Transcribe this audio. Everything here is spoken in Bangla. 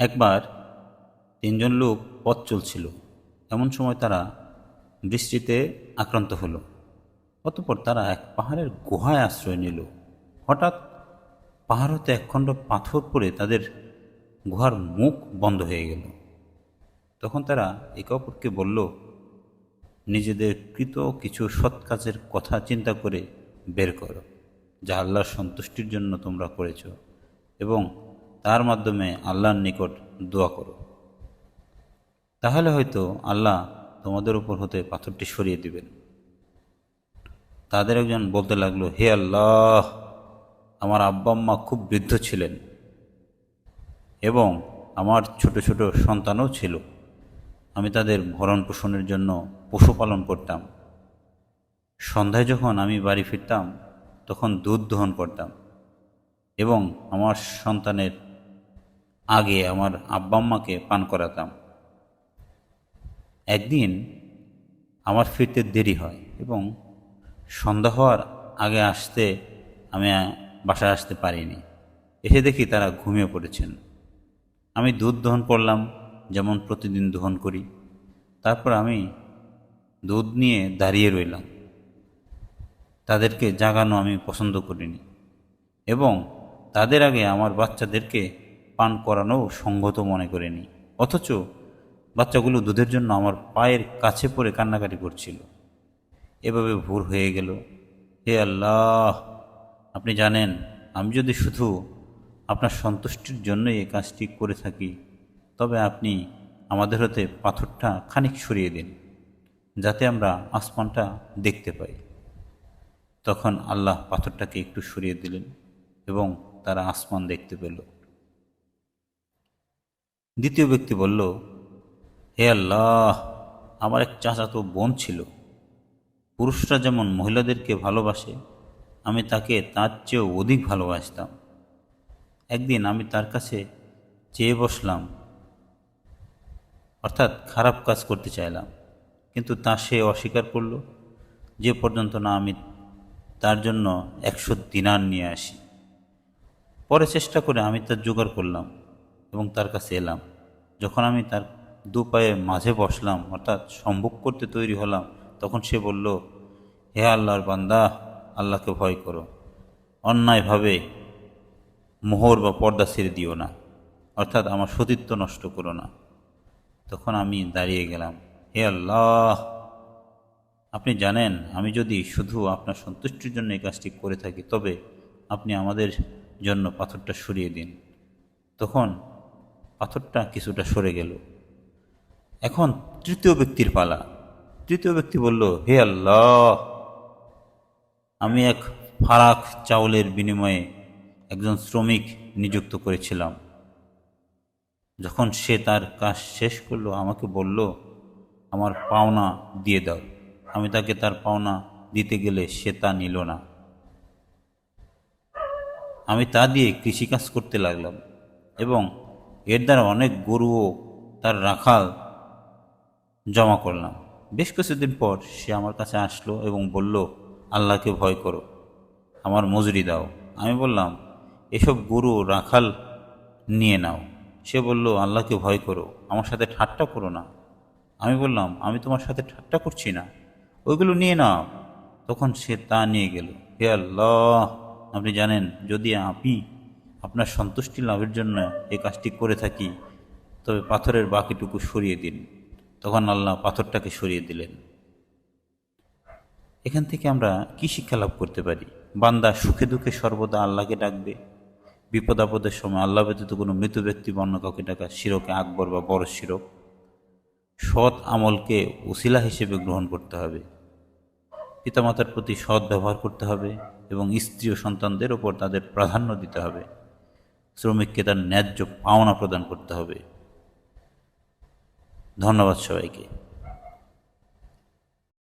একবার তিনজন লোক পথ চলছিল। এমন সময় তারা বৃষ্টিতে আক্রান্ত হলো। অতঃপর তারা এক পাহাড়ের গুহায় আশ্রয় নিল। হঠাৎ পাহাড় হতে একখণ্ড পাথর পড়ে তাদের গুহার মুখ বন্ধ হয়ে গেল। তখন তারা একে অপরকে বলল, নিজেদের কৃত কিছু সৎ কাজের কথা চিন্তা করে বের করো। যা আল্লাহর সন্তুষ্টির জন্য তোমরা করেছ এবং তার মাধ্যমে আল্লাহর নিকট দোয়া করো। তাহলে হয়তো আল্লাহ তোমাদের উপর হতে পাথরটি সরিয়ে দিবেন। তাদের একজন বলতে লাগল, হে আল্লাহ, আমার আব্বা আম্মা খুব বৃদ্ধ ছিলেন এবং আমার ছোট ছোট সন্তানও ছিল। আমি তাদের ভরণ পোষণের জন্য পশুপালন করতাম। সন্ধ্যায় যখন আমি বাড়ি ফিরতাম, তখন দুধ দহন করতাম এবং আমার সন্তানের আগে আমার আব্বা আম্মাকে পান করাতাম। একদিন আমার ফিরতে দেরি হয় এবং সন্ধ্যা হওয়ার আগে আসতে আমি বাসায় আসতে পারিনি। এসে দেখি তারা ঘুমিয়ে পড়েছেন। আমি দুধ দহন করলাম, যেমন প্রতিদিন দহন করি। তারপর আমি দুধ নিয়ে দাঁড়িয়ে রইলাম। তাদেরকে জাগানো আমি পছন্দ করিনি এবং তাদের আগে আমার বাচ্চাদেরকে পান করানো সঙ্গত মনে করিনি। অথচ বাচ্চাগুলো দুধের জন্য আমার পায়ের কাছে পড়ে কান্নাকাটি করছিল। এভাবে ভুল হয়ে গেল। হে আল্লাহ, আপনি জানেন, আমি যদি শুধু আপনার সন্তুষ্টির জন্যই এই কাজটি করে থাকি, তবে আপনি আমাদের হতে পাথরটা খানিক সরিয়ে দিন, যাতে আমরা আসমানটা দেখতে পাই। তখন আল্লাহ পাথরটাকে একটু সরিয়ে দিলেন এবং তারা আসমান দেখতে পেল। দ্বিতীয় ব্যক্তি বলল, হে আল্লাহ, আমার এক চাচাতো বোন ছিল। পুরুষরা যেমন মহিলাদেরকে ভালোবাসে, আমি তাকে তার চেয়েও অধিক ভালোবাসতাম। একদিন আমি তার কাছে চেয়ে বসলাম, অর্থাৎ খারাপ কাজ করতে চাইলাম। কিন্তু তা সে অস্বীকার করল, যে পর্যন্ত না, আমি তার জন্য একশো দিনার নিয়ে আসি। পরে চেষ্টা করে আমি তার জোগাড় করলাম। এবং তার কাছে এলাম। যখন আমি তার দু পায়ে মাঝে বসলাম, অর্থাৎ সম্ভব করতে তৈরি হলাম, তখন সে বলল, হে আল্লাহর বান্দা, আল্লাহকে ভয় করো। অন্যায়ভাবে মোহর বা পর্দা ছেড়ে দিও না, অর্থাৎ আমার সতীত্ব নষ্ট করো না। তখন আমি দাঁড়িয়ে গেলাম, হে আল্লাহ, আপনি জানেন, আমি যদি শুধু আপনার সন্তুষ্টির জন্য এই কাজটি করে থাকি, তবে আপনি আমাদের জন্য পাথরটা সরিয়ে দিন। তখন পাথরটা কিছুটা সরে গেল। এখন তৃতীয় ব্যক্তির পালা। তৃতীয় ব্যক্তি বলল, হে আল্লাহ, আমি এক ফারাক চাউলের বিনিময়ে একজন শ্রমিক নিযুক্ত করেছিলাম। যখন সে তার কাজ শেষ করল, আমাকে বলল, আমার পাওনা দিয়ে দাও। আমি তাকে তার পাওনা দিতে গেলে সে তা নিল না। আমি তা দিয়ে কৃষিকাজ করতে লাগলাম এবং এর দ্বারা অনেক গরুও তার রাখাল জমা করলাম। বেশ কিছুদিন পর সে আমার কাছে আসলো এবং বলল, আল্লাহকে ভয় করো, আমার মজুরি দাও। আমি বললাম, এসব গরু রাখাল নিয়ে নাও। সে বলল, আল্লাহকে ভয় করো, আমার সাথে ঠাট্টা করো না। আমি বললাম, আমি তোমার সাথে ঠাট্টা করছি না, ওইগুলো নিয়ে নাও। তখন সে তা নিয়ে গেল, হে আল্লাহ, আপনি জানেন, যদি আমি আপনার সন্তুষ্টি লাভের জন্য এই কাজটি করে থাকি, তবে পাথরের বাকিটুকু সরিয়ে দিন। তখন আল্লাহ পাথরটাকে সরিয়ে দিলেন। এখান থেকে আমরা কি শিক্ষা লাভ করতে পারি? বান্দা সুখে দুঃখে সর্বদা আল্লাহকে ডাকবে? বিপদ আপদের সময় আল্লাহ ব্যতীত কোনো মৃত ব্যক্তি বন্য কাউকে ডাকা শিরকে আকবর বা বড় শিরক? সৎ আমলকে ওসিলা হিসেবে গ্রহণ করতে হবে। পিতামাতার প্রতি সৎ ব্যবহার করতে হবে এবং স্ত্রী ও সন্তানদের ওপর তাদের প্রাধান্য দিতে হবে। শ্রমিককে তার ন্যায্য পাওনা প্রদান করতে হবে। ধন্যবাদ সবাইকে।